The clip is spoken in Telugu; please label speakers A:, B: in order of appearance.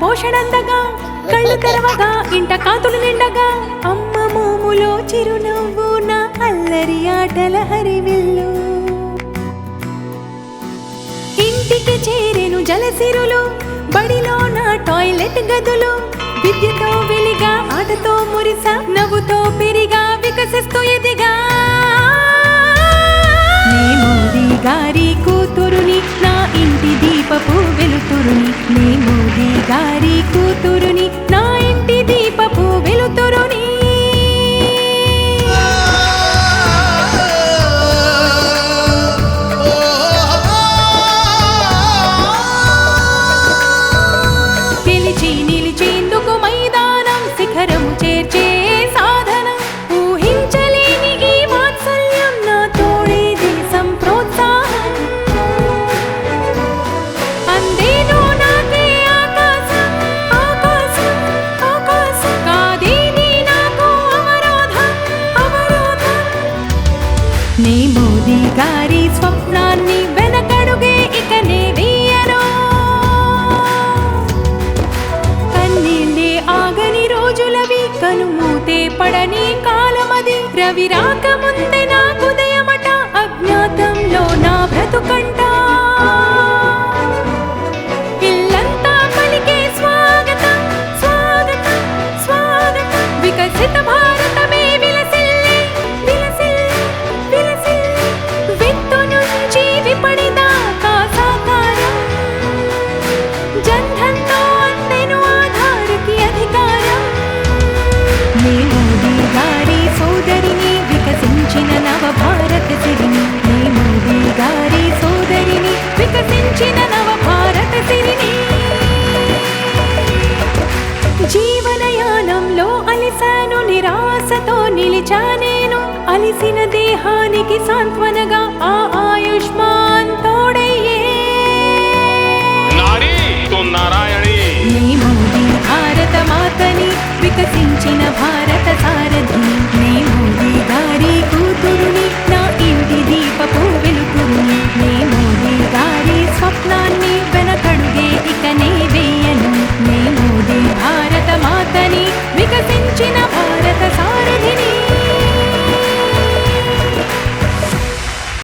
A: పోషణందగా కళ్ళు తెరవగా ఇంట కాతులు నిండగా. అమ్మ మోములో చిరునవ్వు నా అల్లరి ఆటల హరివిల్లు. ఇంటికి చేరెను జలసిరులు బడిలో నా టాయిలెట్ గదులు. విద్యతో వెలిగా ఆటతో మురిస నవ్వుతో పెరిగా వికసిస్తూ ఎదిగా. నే మోదీ గారి కూతురుని నా ఇంటి దీపపు వెలుతురుని నే మోదీ మోదీ గారి స్వప్నాన్ని వెనకడుగే ఇక నే వేయను కన్నీళ్ళే ఆగని రోజులవి కనుమూతే పడని కాలమది. రవి రాకముందే వికసించిన నవ భారత సిరిని జీవనయానంలో అలిసాను నిరాశతో నిలిచా నేను. అలిసిన దేహానికి సాంత్వనగా ఆ ఆయుష్మాన్ తోడయ్యే నీ మోదీ భారత మాతని వికసించిన భారత సారథి. నీ మోదీ గారి కూతురు